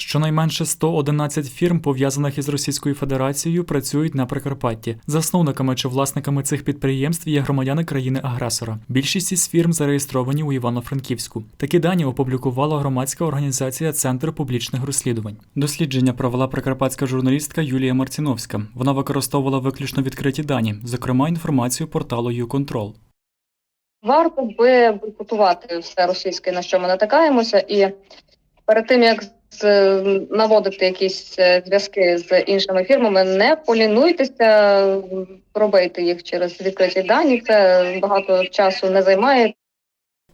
Щонайменше 111 фірм, пов'язаних із Російською Федерацією, працюють на Прикарпатті. Засновниками чи власниками цих підприємств є громадяни країни-агресора. Більшість із фірм зареєстровані у Івано-Франківську. Такі дані опублікувала громадська організація Центр публічних розслідувань. Дослідження провела прикарпатська журналістка Юлія Марціновська. Вона використовувала виключно відкриті дані, зокрема інформацію порталу «Юконтрол». Варто би бойкотувати все російське, на що ми натикаємося, і перед тим як наводити якісь е, зв'язки з іншими фірмами, не полінуйтеся робити їх через відкриті дані. Це багато часу не займає.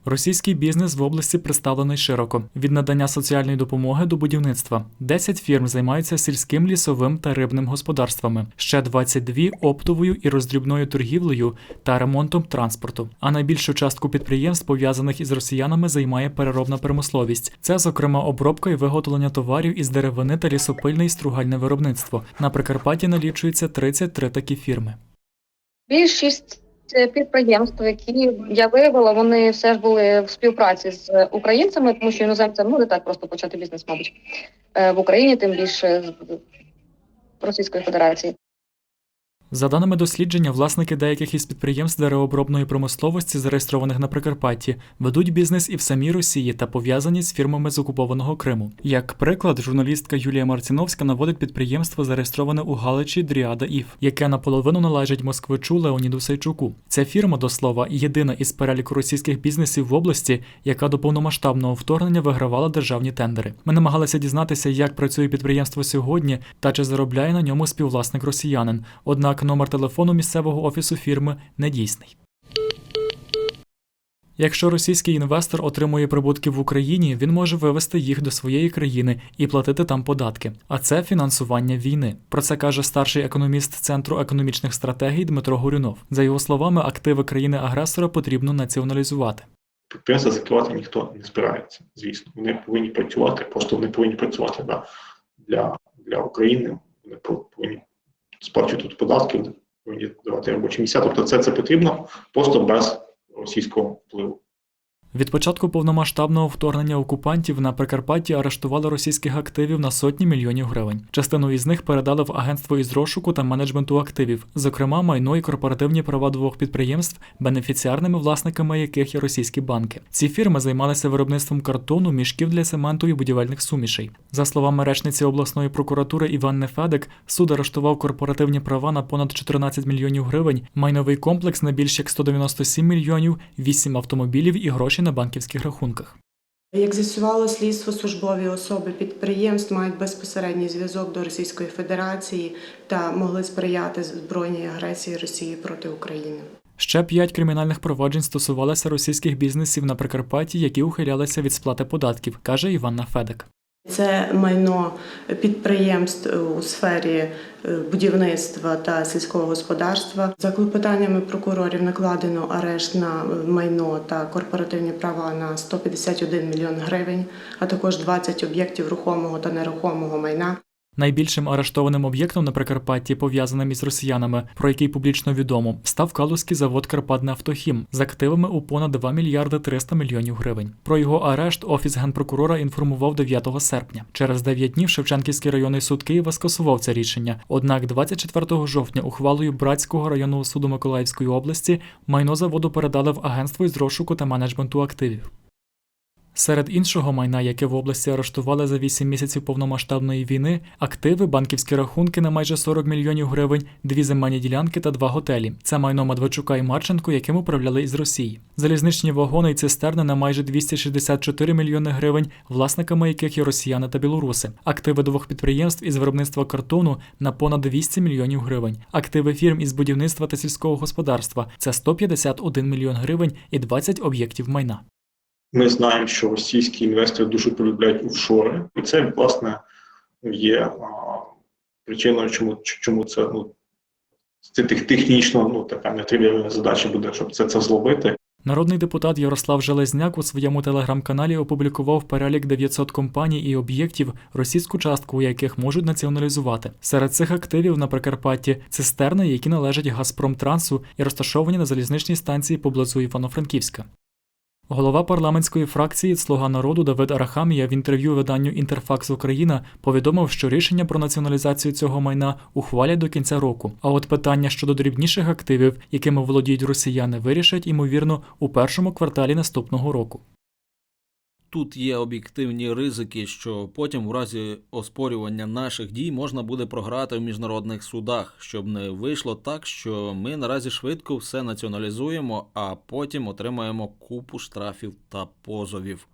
Російський бізнес в області представлений широко від надання соціальної допомоги до будівництва. 10 фірм займаються сільським, лісовим та рибним господарствами, ще 22 – оптовою і роздрібною торгівлею та ремонтом транспорту. А найбільшу частку підприємств, пов'язаних із росіянами, займає переробна промисловість. Це, зокрема, обробка і виготовлення товарів із деревини та лісопильне і стругальне виробництво. На Прикарпатті налічується 33 такі фірми. Більшість е, підприємство, які я виявила, вони все ж були в співпраці з українцями, тому що іноземцям ну не так просто почати бізнес, мабуть, е, в Україні, тим більше з Російської Федерації. За даними дослідження, власники деяких із підприємств деревообробної промисловості, зареєстрованих на Прикарпатті, ведуть бізнес і в самій Росії та пов'язані з фірмами з окупованого Криму. Як приклад, журналістка Юлія Марціновська наводить підприємство, зареєстроване у Галичі Дріада Іф, яке наполовину належить москвичу Леоніду Сайчуку. Ця фірма, до слова, єдина із переліку російських бізнесів в області, яка до повномасштабного вторгнення вигравала державні тендери. Ми намагалися дізнатися, як працює підприємство сьогодні та чи заробляє на ньому співвласник росіянин. Однак номер телефону місцевого офісу фірми недійсний. Якщо російський інвестор отримує прибутки в Україні, він може вивести їх до своєї країни і платити там податки. А це фінансування війни. Про це каже старший економіст Центру економічних стратегій Дмитро Горюнов. За його словами, активи країни-агресора потрібно націоналізувати. Підприємства закривати ніхто не збирається, звісно. Вони повинні працювати, просто вони повинні працювати да, для, для України. Вони повинні сплачувати тут податки, повинні давати робочі місця. Тобто це, це потрібно просто без російського впливу. Від початку повномасштабного вторгнення окупантів на Прикарпатті арештували російських активів на сотні мільйонів гривень. Частину із них передали в агентство із розшуку та менеджменту активів, зокрема майно і корпоративні права двох підприємств, бенефіціарними власниками яких є російські банки. Ці фірми займалися виробництвом картону, мішків для цементу і будівельних сумішей. За словами речниці обласної прокуратури Іванни Федек, суд арештував корпоративні права на понад 14 мільйонів гривень, майновий комплекс на більш як 197 мільйонів, 8 автомобілів і гроші на банківських рахунках. Як з'ясувало слідство, службові особи підприємств мають безпосередній зв'язок до Російської Федерації та могли сприяти збройній агресії Росії проти України. Ще п'ять кримінальних проваджень стосувалися російських бізнесів на Прикарпатті, які ухилялися від сплати податків, каже Іванна Федек. Це майно підприємств у сфері е, будівництва та сільського господарства. За клопотаннями прокурорів накладено арешт на е, майно та корпоративні права на 151 мільйон гривень, а також 20 об'єктів рухомого та нерухомого майна. Найбільшим арештованим об'єктом на Прикарпатті, пов'язаним із росіянами, про який публічно відомо, став Калузький завод «Карпатнафтохім» з активами у понад 2 мільярди 300 мільйонів гривень. Про його арешт офіс генпрокурора інформував 9 серпня. Через 9 днів Шевченківський районний суд Києва скасував це рішення. Однак 24 жовтня ухвалою Братського районного суду Миколаївської області майно заводу передали в агентство із розшуку та менеджменту активів. Серед іншого майна, яке в області арештували за 8 місяців повномасштабної війни, активи, банківські рахунки на майже 40 мільйонів гривень, дві земельні ділянки та два готелі. Це майно Медведчука і Марченко, яким управляли із Росії. Залізничні вагони і цистерни на майже 264 мільйони гривень, власниками яких є росіяни та білоруси. Активи двох підприємств із виробництва картону на понад 200 мільйонів гривень. Активи фірм із будівництва та сільського господарства це 151 мільйон гривень і 20 об'єктів майна. Ми знаємо, що російські інвестори дуже полюбляють офшори, і це, власне, є а, причиною, чому, чому це ну, технічно ну, така нетривіальна задача буде, щоб це, це зловити. Народний депутат Ярослав Железняк у своєму телеграм-каналі опублікував перелік 900 компаній і об'єктів, російську частку яких можуть націоналізувати. Серед цих активів на Прикарпатті цистерни, які належать Газпромтрансу і розташовані на залізничній станції поблизу Івано-Франківська. Голова парламентської фракції Слуга народу Давид Арахамія в інтерв'ю виданню Інтерфакс Україна повідомив, що рішення про націоналізацію цього майна ухвалять до кінця року. А от питання щодо дрібніших активів, якими володіють росіяни, вирішать ймовірно у першому кварталі наступного року. Тут є об'єктивні ризики, що потім, у разі оспорювання наших дій, можна буде програти в міжнародних судах, щоб не вийшло так, що ми наразі швидко все націоналізуємо, а потім отримаємо купу штрафів та позовів.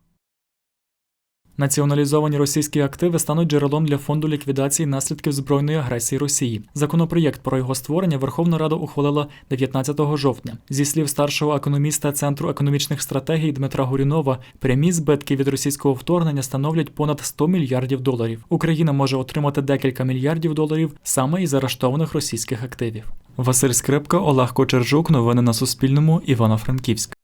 Націоналізовані російські активи стануть джерелом для фонду ліквідації наслідків збройної агресії Росії. Законопроєкт про його створення Верховна Рада ухвалила 19 жовтня. Зі слів старшого економіста Центру економічних стратегій Дмитра Гурінова, прямі збитки від російського вторгнення становлять понад 100 мільярдів доларів. Україна може отримати декілька мільярдів доларів саме із арештованих російських активів. Василь Скрипка, Олег Кочержук. Новини на Суспільному. Івано-Франківськ.